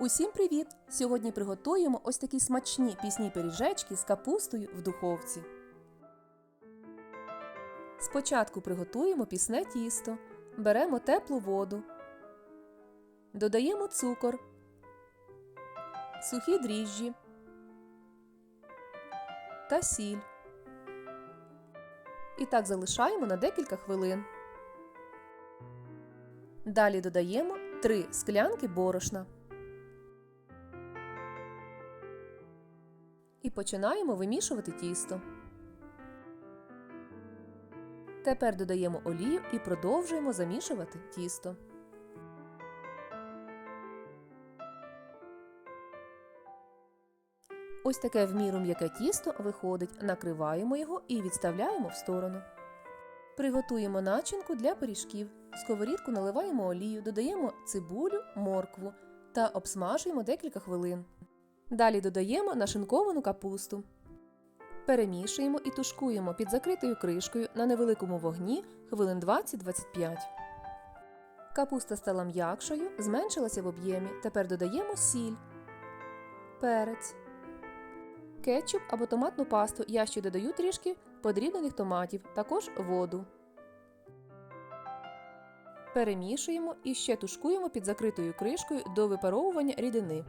Усім привіт! Сьогодні приготуємо ось такі смачні пісні пиріжечки з капустою в духовці. Спочатку приготуємо пісне тісто. Беремо теплу воду. Додаємо цукор, сухі дріжджі та сіль. І так залишаємо на декілька хвилин. Далі додаємо 3 склянки борошна. І починаємо вимішувати тісто. Тепер додаємо олію і продовжуємо замішувати тісто. Ось таке в міру м'яке тісто виходить, накриваємо його і відставляємо в сторону. Приготуємо начинку для пиріжків. В сковорідку наливаємо олію, додаємо цибулю, моркву та обсмажуємо декілька хвилин. Далі додаємо нашинковану капусту. Перемішуємо і тушкуємо під закритою кришкою на невеликому вогні хвилин 20-25. Капуста стала м'якшою, зменшилася в об'ємі. Тепер додаємо сіль, перець, кетчуп або томатну пасту. Я ще додаю трішки подрібнених томатів, також воду. Перемішуємо і ще тушкуємо під закритою кришкою до випаровування рідини.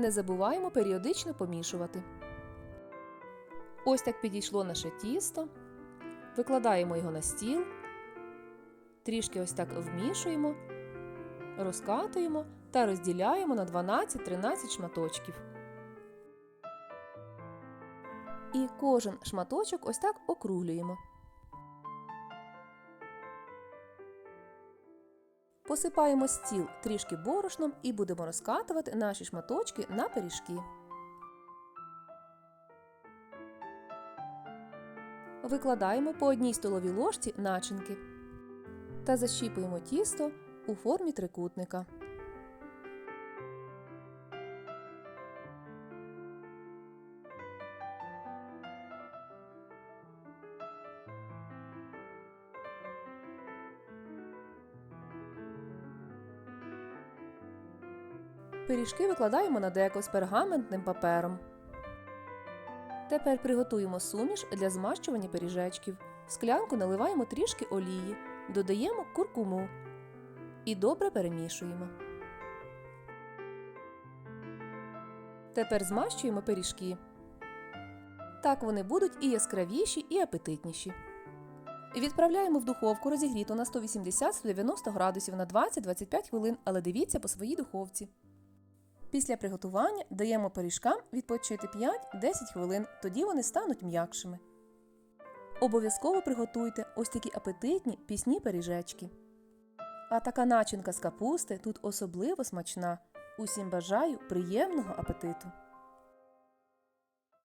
Не забуваємо періодично помішувати. Ось так підійшло наше тісто. Викладаємо його на стіл, трішки ось так вмішуємо, розкатуємо та розділяємо на 12-13 шматочків. І кожен шматочок ось так округлюємо. Посипаємо стіл трішки борошном і будемо розкатувати наші шматочки на пиріжки. Викладаємо по одній столовій ложці начинки та защіпуємо тісто у формі трикутника. Пиріжки викладаємо на деко з пергаментним папером. Тепер приготуємо суміш для змащування пиріжечків. В склянку наливаємо трішки олії, додаємо куркуму і добре перемішуємо. Тепер змащуємо пиріжки. Так вони будуть і яскравіші, і апетитніші. Відправляємо в духовку розігріту на 180-190 градусів на 20-25 хвилин, але дивіться по своїй духовці. Після приготування даємо пиріжкам відпочити 5-10 хвилин, тоді вони стануть м'якшими. Обов'язково приготуйте ось такі апетитні пісні пиріжечки. А така начинка з капусти тут особливо смачна. Усім бажаю приємного апетиту!